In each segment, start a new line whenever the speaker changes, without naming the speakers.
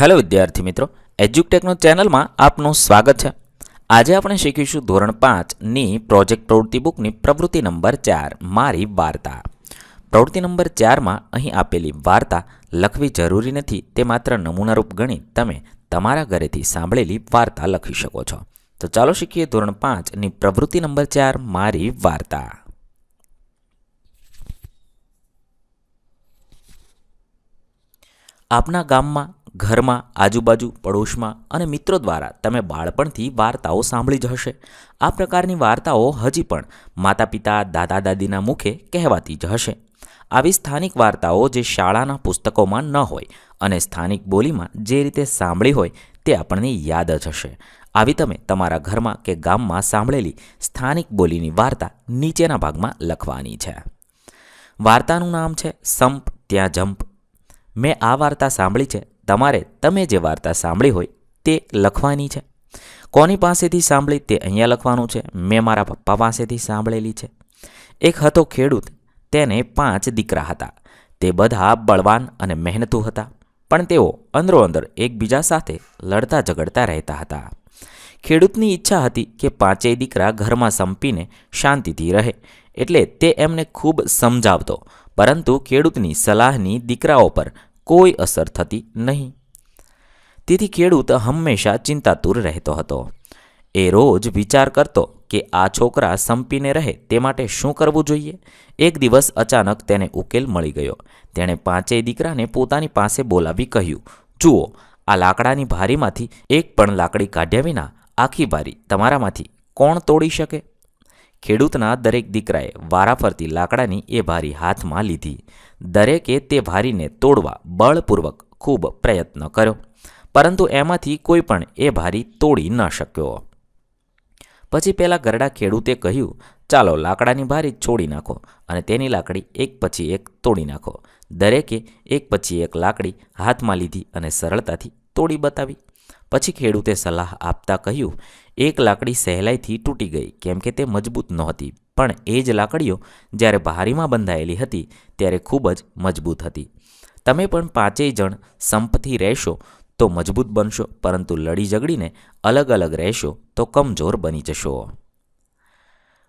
Hello વિદ્યાર્થી મિત્રો એજ્યુકટેકનો ચેનલમાં આપનું સ્વાગત છે. આજે આપણે શીખીશું ધોરણ પાંચની પ્રોજેક્ટ પ્રવૃત્તિ બુકની પ્રવૃત્તિ નંબર ચાર, મારી વાર્તા. પ્રવૃત્તિ નંબર ચારમાં અહીં આપેલી વાર્તા લખવી જરૂરી નથી, તે માત્ર નમૂનારૂપ ગણી તમે તમારા ઘરેથી સાંભળેલી વાર્તા લખી શકો છો. તો ચાલો શીખીએ ધોરણ પાંચની પ્રવૃત્તિ નંબર ચાર, મારી વાર્તા. આપના ગામમાં ઘરમાં, આજુબાજુ, પડોશમાં અને મિત્રો દ્વારા તમે બાળપણથી વાર્તાઓ સાંભળી જ હશે. આ પ્રકારની વાર્તાઓ હજી પણ માતા પિતા દાદા દાદીના મુખે કહેવાતી જ હશે. આવી સ્થાનિક વાર્તાઓ જે શાળાના પુસ્તકોમાં ન હોય અને સ્થાનિક બોલીમાં જે રીતે સાંભળી હોય તે આપણને યાદ જ હશે. આવી તમે તમારા ઘરમાં કે ગામમાં સાંભળેલી સ્થાનિક બોલીની વાર્તા નીચેના ભાગમાં લખવાની છે. વાર્તાનું નામ છે સંપ, ત્યાં જંપ. મેં આ વાર્તા સાંભળી છે તમારે તમે જે વાર્તા સાંભળી હોય તે લખવાની છે. કોની પાસેથી સાંભળી તે અહીંયા લખવાનું છે. મેં મારા પપ્પા પાસેથી સાંભળેલી છે. એક હતો ખેડૂત. તેને પાંચ દીકરા હતા. તે બધા બળવાન અને મહેનતુ હતા. પણ તેઓ અંદરો અંદર એકબીજા સાથે લડતા ઝઘડતા રહેતા હતા. ખેડૂતની ઈચ્છા હતી કે પાંચેય દીકરા ઘરમાં સંપીને શાંતિથી રહે. એટલે તે એમને ખૂબ સમજાવતો. પરંતુ ખેડૂતની સલાહની દીકરાઓ પર કોઈ અસર થતી નહીં. તેથી ખેડૂત હંમેશા ચિંતાતુર રહેતો હતો. એ રોજ વિચાર કરતો કે આ છોકરા સંપીને રહે તે માટે શું કરવું જોઈએ? એક દિવસ અચાનક તેને ઉકેલ મળી ગયો. તેણે પાંચેય દીકરાને પોતાની પાસે બોલાવી કહ્યું, જુઓ, આ લાકડાની ભારીમાંથી એક પણ લાકડી કાઢ્યા વિના આખી ભારી તમારામાંથી કોણ તોડી શકે? ખેડૂતના દરેક દીકરાએ વારાફરતી લાકડાની એ ભારી હાથમાં લીધી. દરેકે તે ભારીને તોડવા બળપૂર્વક ખૂબ પ્રયત્ન કર્યો, પરંતુ એમાંથી કોઈ પણ એ ભારી તોડી ન શક્યો. પછી પેલા ગરડા ખેડૂતે કહ્યું, ચાલો લાકડાની ભારી છોડી નાખો અને તેની લાકડી એક પછી એક તોડી નાખો. દરેકે એક પછી એક લાકડી હાથમાં લીધી અને સરળતાથી તોડી બતાવી. પછી ખેડૂતે સલાહ આપતા કહ્યું, એક લાકડી સહેલાઈથી તૂટી ગઈ, કેમ કે તે મજબૂત નહોતી. પણ એ જ લાકડીઓ જ્યારે ભારીમાં બંધાયેલી હતી, ત્યારે ખૂબ જ મજબૂત હતી. તમે પણ પાંચેય જણ સંપથી રહેશો તો મજબૂત બનશો, પરંતુ લડી ઝઘડીને અલગ અલગ રહેશો તો કમજોર બની જશો.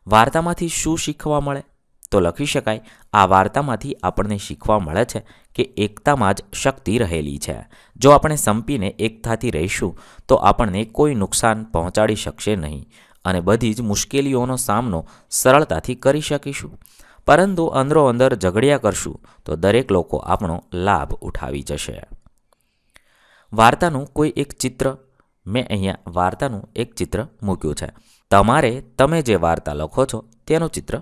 વાર્તામાંથી શું શીખવા મળે? તો લખી શકાય, આ વાર્તામાંથી આપણને શીખવા મળે છે કે એકતામાં જ શક્તિ રહેલી છે. જો આપણે સંપીને એકતાથી રહીશું, તો આપણને કોઈ નુકસાન પહોંચાડી શકશે નહીં અને બધી જ મુશ્કેલીઓનો સામનો સરળતાથી કરી શકીશું. પરંતુ અંદરો અંદર ઝઘડ્યા કરશું, તો દરેક લોકો આપણો લાભ ઉઠાવી જશે. વાર્તાનું કોઈ એક ચિત્ર, મેં અહીંયા વાર્તાનું એક ચિત્ર મૂક્યું છે. તમારે, તમે જે વાર્તા લખો છો, તેનું ચિત્ર